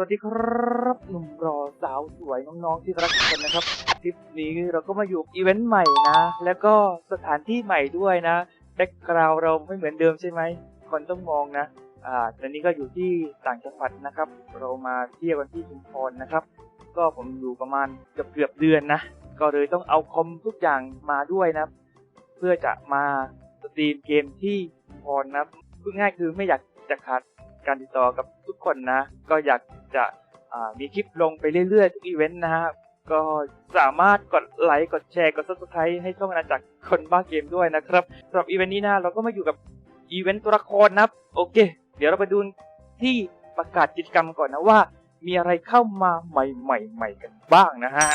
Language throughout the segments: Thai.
วัสดีครับหนุ่มรอสาวสวยน้องๆที่รักกคนนะครับทริปนี้เราก็มาอยู่อีเวนต์ใหม่นะ แล้วก็สถานที่ใหม่ด้วยนะแบ็กกราวเราไม่เหมือนเดิมใช่ไหมคนต้องมองนะอ่าตอนนี้ก็อยู่ที่ต่างจังหวัดนะครับ เรามาเที่ยวกันที่ชุมพรนะครับ ก็ผมอยู่ประมาณเกือบเกือบเดือนนะก็เลยต้องเอาคอมทุกอย่างมาด้วยนะ เพื่อจะมาสตรีมเกมที่ชุมพรนะพูดง่ายคือไม่อยากจะขาดการติดต่อกับทุกคนนะ ก็อยาก จะมีคลิปลงไปเรื่อยๆทุกอีเวนต์นะฮะก็สามารถกดไลค์กดแชร์กด subscribe ให้ช่องอาณาจักรคนบ้าเกมด้วยนะครับสำหรับอีเวนต์นี้นะเราก็มาอยู่กับอีเวนต์ตัวละครนะครับ โอเค เดี๋ยวเราไปดูที่ประกาศกิจกรรมก่อนนะว่า มีอะไรเข้ามาใหม่ๆใหม่กันบ้างนะฮะ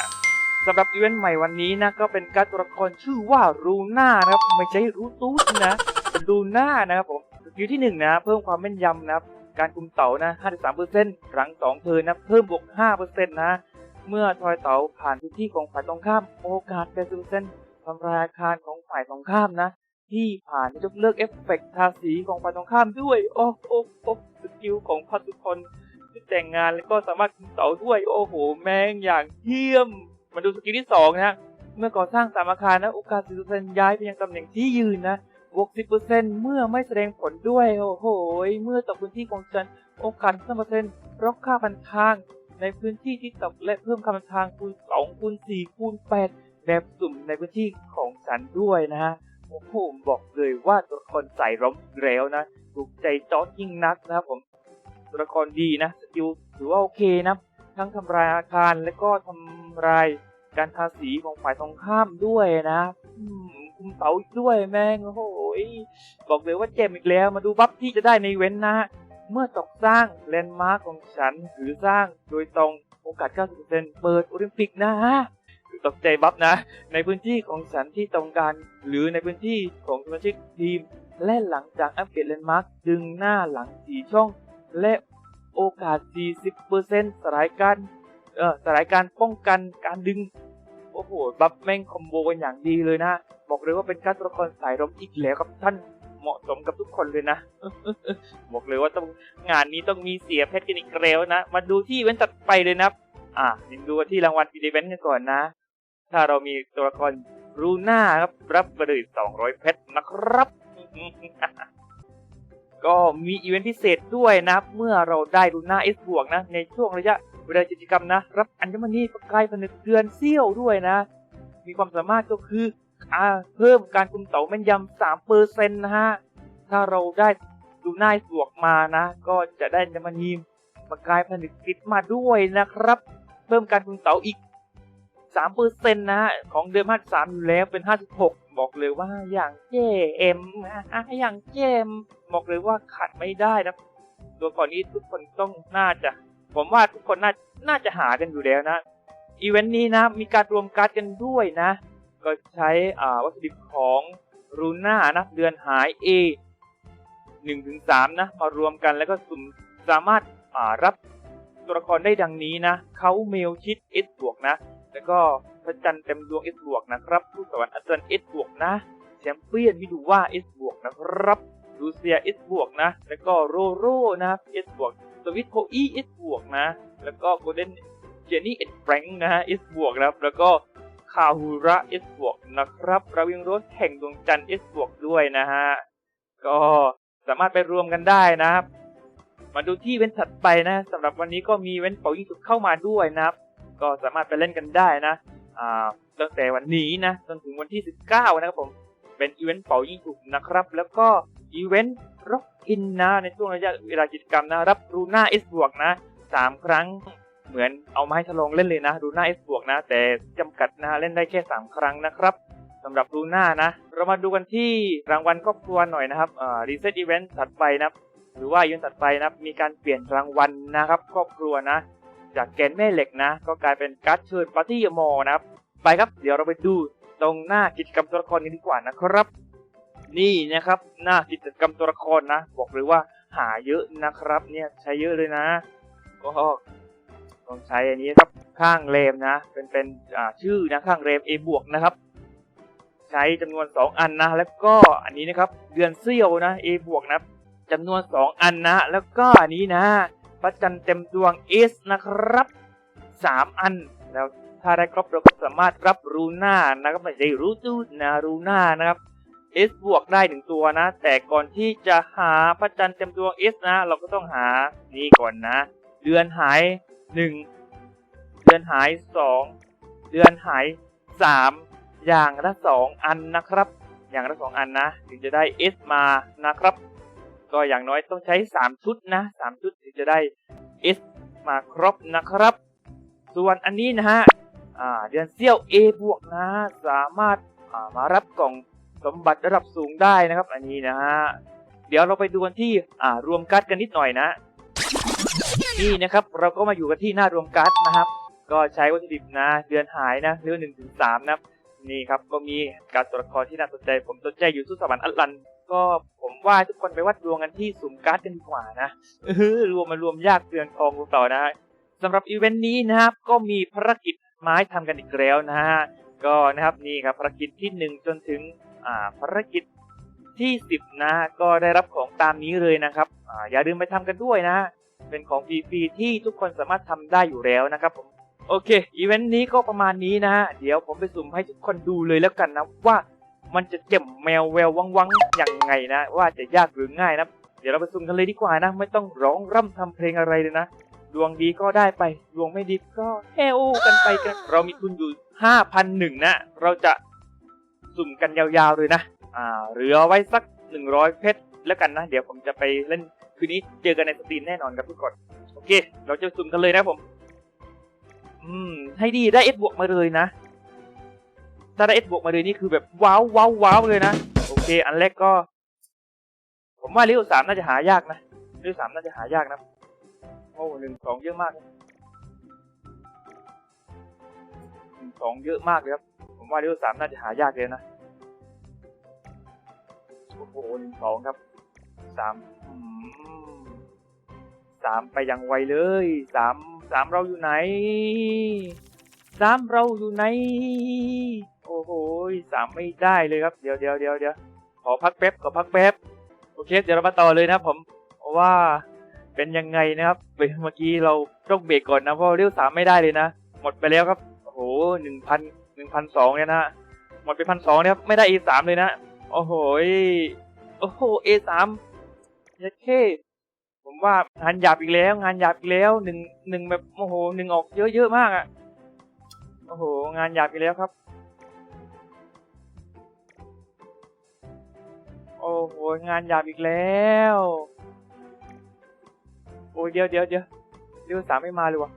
สำหรับอีเวนต์ใหม่วันนี้นะก็เป็นการตัวละครชื่อว่ารูน่านะครับไม่ใช่รูตูสนะเป็นรูน่านะครับผมสกิลที่หนึ่งนะเพิ่มความแม่นยำนะครับ การคุมเต๋านะ 53%หลัง2เทินนะเพิ่มบวก 5%นะ เมื่อทอยเต๋าผ่านพื้นที่ของฝ่ายตรงข้ามโอกาส 80%ทำลายอาคารของฝ่ายตรงข้ามนะ ที่ผ่านยกเลิกเอฟเฟกต์ทาสีของฝ่ายตรงข้ามด้วย โอ้โอ้โอ้สกิลของพัทุกคนที่แต่งงานแล้วก็สามารถคุมเต๋าด้วย โอ้โห แม่งอย่างเยี่ยม มาดูสกิลที่ 2 นะ เมื่อก่อสร้างสามอาคารนะโอกาส 40%ย้ายไปยังตำแหน่งที่ยืนนะ บวก 10%เมื่อไม่แสดงผลด้วย โอ้โห เมื่อตกพื้นที่ของฉัน โอกาส5%ล็อกค่าพันทาง ในพื้นที่ที่ตกและเพิ่มค่าพันทางคูณ2คูณ4คูณ8แบบสุ่มในพื้นที่ของฉันด้วยนะฮะ โอ้โห บอกเลยว่าตัวละครใส่ร้อมแล้วนะถูกใจจอร์จยิ่งนักนะครับผมตัวละครดีนะ สกิลถือว่าโอเคนะ ทั้งทำลายอาคารและก็ทำลายการทาสีของฝ่ายตรงข้ามด้วยนะคุมเสาด้วยแม่งโอ้โห บอกเลยว่าเจ็บอีกแล้วมาดูบัฟที่จะได้ในเว้นนะฮะเมื่อตกสร้างแลนด์มาร์กของฉันหรือสร้างโดยตรงโอกาส 90%เปิดโอลิมปิกนะฮะตกใจบัฟนะ ในพื้นที่ของฉันที่ตรงกันหรือในพื้นที่ของสมาชิกทีม และหลังจากอัปเกรดแลนด์มาร์กดึงหน้าหลังสีช่อง และโอกาส 40%สลายการเอ่อสลายการป้องกันการดึง โอ้โห บัฟแม่งคอมโบกันอย่างดีเลยนะ บอกเลยว่าเป็นการตัวละครสายรบอีกแล้วครับท่านเหมาะสมกับทุกคนเลยนะ บอกเลยว่าต้องงานนี้ต้องมีเสียเพชรกันอีกแล้วนะ มาดูที่อีเว้นต์ตัดไปเลยนะ อะยังดูที่รางวัลอีเวนต์กันก่อนนะ ถ้าเรามีตัวละครรูน่าครับรับไปเลย200 เพชรนะครับ ก็มีอีเวนต์พิเศษด้วยนะ เมื่อเราได้รูน่าเอสบวกนะ ในช่วงระยะเวลากิจกรรมนะ รับอัญมณีประกายผนึกเดือนเซี่ยวด้วยนะ มีความสามารถก็คือ เพิ่มการคุมเต๋าแม่นยำสามเปอร์เซ็นต์นะฮะ ถ้าเราได้ดูหน้าสวกมานะ ก็จะได้อัญมณีมประกายผนึกติดมาด้วยนะครับ เพิ่มการคุมเต๋าอีกสามเปอร์เซ็นต์นะฮะ ของเดิมห้าสามอยู่แล้วเป็นห้าสิบหกบอกเลยว่าอย่างเจเอ็มนะอย่างเจมบอกเลยว่าขาดไม่ได้นะตัวก่อนนี้ทุกคนต้องน่าจะ ผมว่าทุกคนน่าน่าจะหากันอยู่แล้วนะอีเวนต์นี้นะ มีการรวมการ์ดกันด้วยนะ ก็ใช้วัตถุดิบของรูน่านะเดือนหาย A 1ถึง3นะมารวมกันแล้วก็สุ่มสามารถารับตัวละครได้ดังนี้นะเขาเมลชิด S บวกนะ แล้วก็พระจันทร์เต็มดวง S บวกนะครับผู้สวรรค์อาจารย์ S บวกนะแชมเปี้ยนมิดูว่า S บวกนะครับลูเซีย S บวกนะ แล้วก็โรโร่นะครับ S บวกสวิตโคอี S บวกนะ แล้วก็โกลเด้นเจนี่เอ็ดแฟรงค์นะฮะ S บวกนะครับแล้วก็ คาฮูระ S บวกนะครับราวิงโรสแห่งดวงจันทร์ S บวกด้วยนะฮะ ก็สามารถไปรวมกันได้นะครับ มาดูที่เว้นถัดไปนะสำหรับวันนี้ก็มีเว้นเป่ายิงฉุบเข้ามาด้วยนะครับ ก็สามารถไปเล่นกันได้นะอ่าตั้งแต่วันนี้นะจนถึงวันที่ 19 นะครับผมเป็นอีเวนต์เป่ายิงฉุบนะครับ แล้วก็อีเวนต์ร็อกอินนะในช่วงระยะเวลากิจกรรมนะรับรูน่าเอสบวกนะสามครั้ง เหมือนเอามาให้ทดลองเล่นเลยนะรูน่าเอสบวกนะ แต่จำกัดนะเล่นได้แค่ 3 ครั้งนะครับสำหรับรูน่านะ เรามาดูกันที่รางวัลครอบครัวหน่อยนะครับอ่ารีเซ็ตอีเวนต์ถัดไปนะหรือว่าอีเวนต์ถัดไปนะมีการเปลี่ยนรางวัลนะครับครอบครัวนะ จากแกนแม่เหล็กนะ ก็กลายเป็นการ์ดเชิญปาร์ตี้มอนะครับไปครับเดี๋ยวเราไปดูตรงหน้ากิจกรรมตัวละครกันดีกว่านะครับ นี่นะครับหน้ากิจกรรมตัวละครนะ บอกเลยว่าหาเยอะนะครับเนี่ยใช้เยอะเลยนะก็ ใช้อันนี้ครับข้างเรมนะ เป็นเป็นชื่อนะข้างเรม A บวกนะครับ ใช้จำนวน 2 อันนะ แล้วก็อันนี้นะครับเดือนเซี่ยวนะ A บวกนะจำนวน 2 อันนะ แล้วก็อันนี้นะพระจันทร์เต็มดวง S นะครับสามอันแล้วถ้าได้ครบเราก็สามารถรับรูน่านะครับไม่ใช่รูตูนะรูน่านะครับ S บวกได้หนึ่งตัวนะ แต่ก่อนที่จะหาพระจันทร์เต็มดวง S นะ เราก็ต้องหานี่ก่อนนะ เดือนหาย หนึ่งเดือนหายสองเดือนหายสามอย่างละสองอันนะครับ อย่างละสองอันนะ ถึงจะได้ S มานะครับ ก็อย่างน้อยต้องใช้ 3 ชุดนะ 3 ชุดถึงจะได้ S มาครบนะครับ ส่วนอันนี้นะฮะเดือนเซี่ยว A บวกนะ สามารถามารับกล่องสมบัติระดับสูงได้นะครับ อันนี้นะฮะ เดี๋ยวเราไปดูกันที่รวมการ์ดกันนิดหน่อยนะ นี่นะครับเราก็มาอยู่กันที่หน้ารวมการ์ดนะครับ ก็ใช้วัตถุดิบนะเดือนหายนะเดือนหนึ่งถึงสามนะนี่ครับก็มีการตัวละครที่น่าสนใจ ผมสนใจอยู่สุสวรรค์อัลลัน ก็ผมว่าทุกคนไปวัดดวงกันที่สุ่มการ์ดกันดีกว่านะเออรวมมารวมยากเตือนทองต่อนะสำหรับอีเวนต์นี้นะครับก็มีภารกิจไม้ทำกันอีกแล้วนะฮะก็นะครับนี่ครับภารกิจที่หนึ่งจนถึงอ่าภารกิจที่สิบนะก็ได้รับของตามนี้เลยนะครับอ่าอย่าลืมไปทำกันด้วยนะ เป็นของฟรีๆที่ทุกคนสามารถทำได้อยู่แล้วนะครับผมโอเคอีเวนต์นี้ก็ประมาณนี้นะฮะเดี๋ยวผมไปสุ่มให้ทุกคนดูเลยแล้วกันนะว่ามันจะเจ็บแมวแวววังวังๆยังไงนะ ว่าจะยากหรือง่ายนะ เดี๋ยวเราไปสุ่มกันเลยดีกว่านะ ไม่ต้องร้องร่ำทำเพลงอะไรเลยนะ ดวงดีก็ได้ไป ดวงไม่ดีก็แฮวกันไปกัน เรามีทุนอยู่ห้าพันหนึ่งนะ เราจะสุ่มกันยาวๆเลยนะ อ่าเหลือไว้สักหนึ่งร้อยเพชรแล้วกันนะ เดี๋ยวผมจะไปเล่น คืนนี้เจอกันในสตรีมแน่นอนครับทุกคนโอเค เราจะสุ่มกันเลยนะผม อืม ให้ดีได้เอสบวกมาเลยนะถ้าได้เอสบวกมาเลยนี่คือแบบว้าวว้าวว้าวเลยนะโอเค อันแรกก็ ผมว่าเลี้ยวสามน่าจะหายากนะเลี้ยวสามน่าจะหายากนะโอ้หนึ่งสองเยอะมากหนึ่งสองเยอะมากเลยครับผมว่าเลี้ยวสามน่าจะหายากเลยนะโอ้โหหนึ่งสองครับ สามสามไปอย่างไวเลยสามสามเราอยู่ไหนสามเราอยู่ไหน โอ้โหสามไม่ได้เลยครับ เดี๋ยวเดี๋ยวเดี๋ยวเดี๋ยวขอพักแป๊บขอพักแป๊บโอเคเดี๋ยวเรามาต่อเลยนะครับผมเพราะว่าเป็นยังไงนะครับเมื่อกี้เราต้องเบรกก่อนนะเพราะเลี้ยวสามไม่ได้เลยนะหมดไปแล้วครับโอ้โหหนึ่งพันหนึ่งพันสองเนี่ยนะหมดไปพันสองนะครับไม่ได้ A สามเลยนะโอ้โหโอ้โห A สาม ยัดเข้ผมว่างานหยาบอีกแล้ว งานหยาบอีกแล้วหนึ่งหนึ่งแบบโอ้โหหนึ่งออกเยอะเยอะมากอะ่ะโอ้โห งานหยาบอีกแล้วครับ โอ้โหงานหยาบอีกแล้ว โอ้ยเดี๋ยวเดี๋ยวเดี๋ยวเรียวสามไม่มาเลยวะ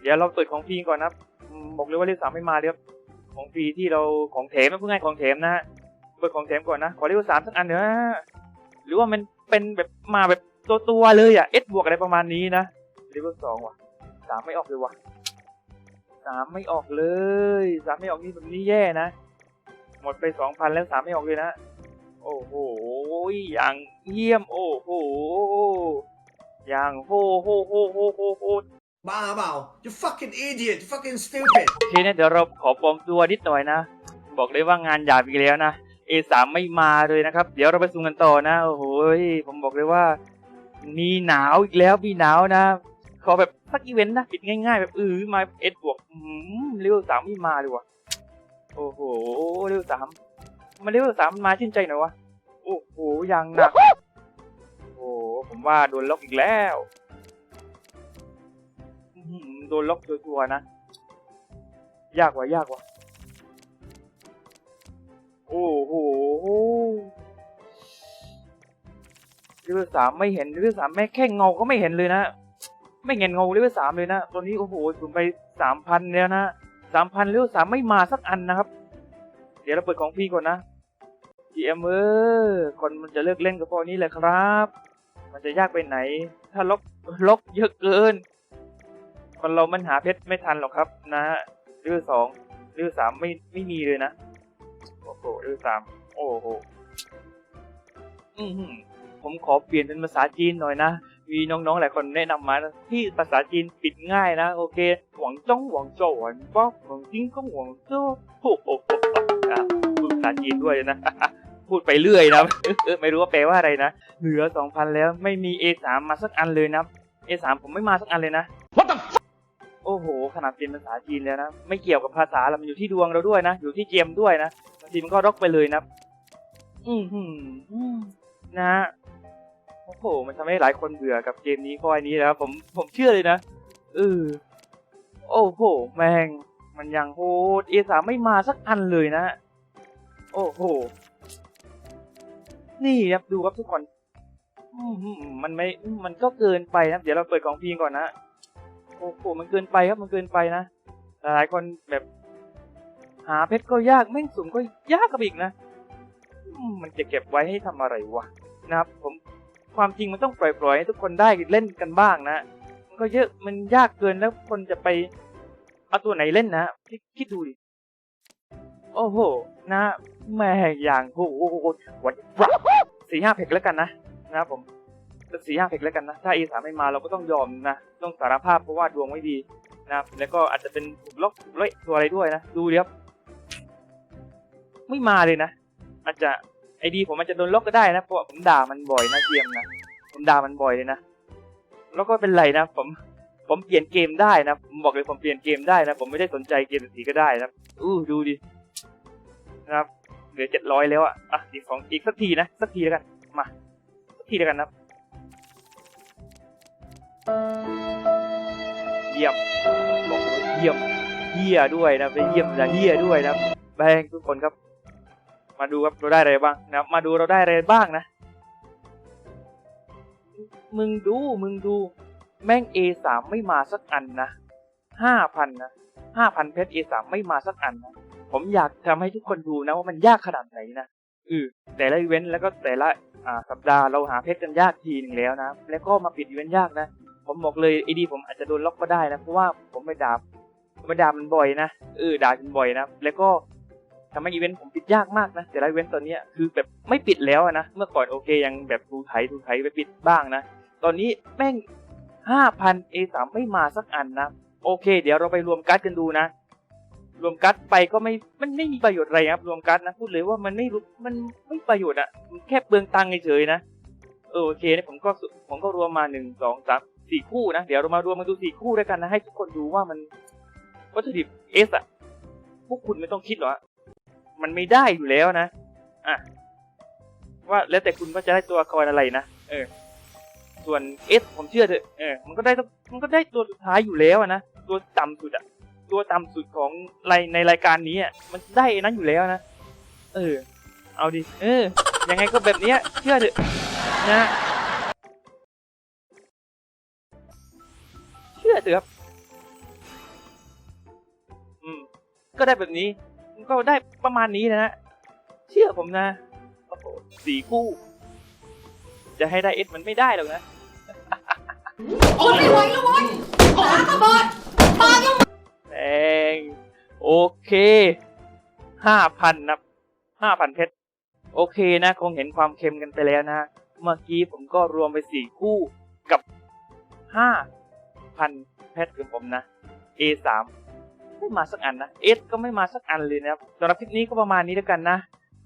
เดี๋ยวเราเปิดของฟรีก่อนนะบอกเลยว่าเรียวสามไม่มาเลยครับของฟรีที่เราของแถมนะพูดง่ายของแถมนะฮะเปิดของแถมก่อนนะขอเรียวสามสักอันเถอะหรือว่ามัน เป็นแบบมาแบบตัวตัวๆเลยอะเอสบวกอะไรประมาณนี้นะเรียกว่าสองว่ะสามไม่ออกเลยว่ะสามไม่ออกเลยสามไม่ออกนี่แบบนี้แย่นะ หมดไปสองพันแล้วสามไม่ออกเลยนะ โอ้โหอย่างเยี่ยมโอ้โหอย่างโหโหโหโหโหโหบ้าเปล่า you fucking idiot you fucking stupid โอเคเนี่ยเดี๋ยวเราขอปลอมตัวนิดหน่อยนะ บอกเลยว่างานหยาบอีกแล้วนะ A3 ไม่มาเลยนะครับ เดี๋ยวเราไปซูมกันต่อนะ โอ้โห ผมบอกเลยว่า มีหนาวอีกแล้วมีหนาวนะ ขอแบบสักอีเวนต์นะปิดง่ายๆ แบบเออมาเอสบวกอืมเลเวลสามไม่มาเลยว่ะ โอ้โหเลเวลสามมาเลเวลสามมาชื่นใจหน่อยวะ โอ้โหย่างหนัก โอ้โหผมว่าโดนล็อกอีกแล้วอื้อหือโดนล็อกตัวๆนะ ยากว่ะยากว่ะ เลเวลสามไม่เห็นเลเวลสามแม่แค่เงาก็ไม่เห็นเลยนะ ไม่เห็นเงาเลเวลสามเลยนะตัวนี้โอ้โหสูงไปสามพันแล้วนะสามพันเลเวลสามไม่มาสักอันนะครับ เดี๋ยวเราเปิดของพี่ก่อนนะ GM เอ็มเออคนมันจะเลิกเล่นกับพวกนี้เลยครับ มันจะยากไปไหน ถ้าล็อกล็อกเยอะเกินคนเรามันหาเพชรไม่ทันหรอกครับ นะเลเวลสองเลเวลสามไม่ไม่มีเลยนะโอ้โหเลเวลสามโอ้โหอือหือ ผมขอเปลี่ยนเป็นภาษาจีนหน่อยนะ มีน้องๆหลายคนแนะนำมานะที่ภาษาจีนปิดง่ายนะ โอเค หวังจ้องหวังโจวหวังป๊อกหวังจิ้งก็หวังโจ้โอ้โหอะพูดภาษาจีนด้วยนะ พูดไปเรื่อยนะเออไม่รู้ว่าแปลว่าอะไรนะ เหลือสองพันแล้วไม่มี A3 มาสักอันเลยนะ A3 ผมไม่มาสักอันเลยนะ What the โอ้โห ขนาดเป็นภาษาจีนแล้วนะ ไม่เกี่ยวกับภาษาเรามันอยู่ที่ดวงเราด้วยนะ อยู่ที่เกมด้วยนะบางทีมันก็ร็อกไปเลยนะ อือหืออืมนะฮะ โอ้โห มันทำให้หลายคนเบื่อกับเกมนี้ข้อนี้นะครับผมผมเชื่อเลยนะเออโอ้โห แม่งมันยังโหด A3 ไม่มาสักอันเลยนะ โอ้โห นี่ครับดูครับทุกคนมันไม่ มันก็เกินไปนะ เดี๋ยวเราเปิดของพีงก่อนนะ โอ้โห มันเกินไปครับ มันเกินไปนะ หลายคนแบบ หาเพชรก็ยาก แม่งสุ่มก็ยากกับอีกนะมมันจะเก็บไว้ให้ทำอะไรวะ นะครับ ผม ความจริงมันต้องปล่อยๆให้ทุกคนได้เล่นกันบ้างนะมันก็เยอะมันยากเกินแล้วคนจะไปเอาตัวไหนเล่นนะคิดคิดดูดิโอ้โห นะแม่อย่างโอ้โหวันสี่ห้าเพกแล้วกันนะนะครับผมสี่ห้าเพกแล้วกันนะ ถ้า A สามไม่มาเราก็ต้องยอมนะ ต้องสารภาพเพราะว่าดวงไม่ดีนะครับแล้วก็อาจจะเป็นถูกล็อกถูกเละตัวอะไรด้วยนะ ดูดิครับ ไม่มาเลยนะ อาจจะ ไอดีผมอาจจะโดนล็อกก็ได้นะเพราะผมด่ามันบ่อยนะเกมนะผมด่ามันบ่อยเลยนะแล้วก็เป็นไรนะ ผมผมเปลี่ยนเกมได้นะผมบอกเลยผมเปลี่ยนเกมได้นะ ผมไม่ได้สนใจเกมสีก็ได้นะอู้ดูดินะครับเหลือเจ็ดร้อยแล้วอะอะอีกสองอีกสักทีนะสักทีแล้วกันมาสักทีแล้วกันนะเยี่ยมบอกเลยเยี่ยมเฮียด้วยนะไปเยี่ยมและเฮียด้วยนะแบงทุกคนครับ มาดูครับเราได้อะไรบ้างนะครับมาดูเราได้อะไรบ้างนะ มึงดูมึงดู แม่ง A3 ไม่มาสักอันนะห้าพันนะห้าพันเพชร A3 ไม่มาสักอันนะผมอยากทำให้ทุกคนดูนะว่ามันยากขนาดไหนนะอือแต่ละอีเวนต์แล้วก็แต่ละอ่าสัปดาห์เราหาเพชรกันยากทีหนึ่งแล้วนะ แล้วก็มาปิดอีเวนต์ยากนะ ผมบอกเลยไอดีผมอาจจะโดนล็อกก็ได้นะ เพราะว่าผมไปด่าผมไปด่ามันบ่อยนะเออด่ามันบ่อยนะ แล้วก็ ทำให้อีเวนต์ผมปิดยากมากนะแต่ละอีเวนต์ตอนนี้คือแบบไม่ปิดแล้วนะเมื่อก่อนโอเคยังแบบดูไถดูไถไปปิดบ้างนะ ตอนนี้แม่งห้าพัน A3 ไม่มาสักอันนะโอเค เดี๋ยวเราไปรวมการ์ดกันดูนะ รวมการ์ดไปก็ไม่มันไม่มีประโยชน์อะไรครับรวมการ์ดนะพูดเลยว่ามันไม่รู้มันไม่ประโยชน์อะแค่เปลืองตังค์เฉยๆนะเออโอเคเนี่ยผมก็ผมก็รวมมาหนึ่งสองสามสี่คู่นะ เดี๋ยวเรามารวมมาดูสี่คู่ด้วยกันนะให้ทุกคนดูว่ามันวัตถุดิบเอสอะพวกคุณไม่ต้องคิดหรอก มันไม่ได้อยู่แล้วนะ อะ ว่าแล้วแต่คุณว่าจะได้ตัวละครอะไรนะ เออ ส่วนเอสผมเชื่อเถอะ เออ มันก็ได้ต้องมันก็ได้ตัวสุดท้ายอยู่แล้วนะ ตัวต่ำสุดอะตัวต่ำสุดของรายในรายการนี้อะมันได้นั้นอยู่แล้วนะ เออ เอาดิ เออ ยังไงก็แบบเนี้ย เชื่อเถอะ นะเชื่อเถอะครับ อืม ก็ได้แบบนี้ ก็ได้ประมาณนี้นะฮะเชื่อผมนะโอ้โหสี่คู่ จะให้ได้เอสมันไม่ได้หรอกนะ โอ้ยไม่ไหวแล้วเว้ยตากระเบิดปากยังแพงโอเคห้าพันนะห้าพันเพชร โอเคนะ คงเห็นความเค็มกันไปแล้วนะ เมื่อกี้ผมก็รวมไปสี่คู่กับห้าพันเพชรของผมนะ A สาม ไม่มาสักอันนะเอสก็ไม่มาสักอันเลยนะครับสำหรับคลิปนี้ก็ประมาณนี้แล้วกันนะ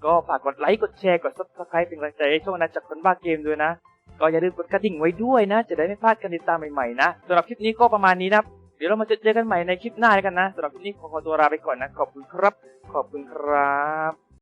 ก็ฝากกดไลค์กดแชร์กดซับสไครป์เป็นกำลังใจให้ช่องนะจากคนบ้าเกมด้วยนะ ก็อย่าลืมกดกระดิ่งไว้ด้วยนะ จะได้ไม่พลาดการติดตามใหม่ๆนะสำหรับคลิปนี้ก็ประมาณนี้นะเดี๋ยวเรามาเจอกันใหม่ในคลิปหน้าแล้วกันนะสำหรับคลิปนี้ขอขอตัวลาไปก่อนนะ ขอบคุณครับ ขอบคุณครับ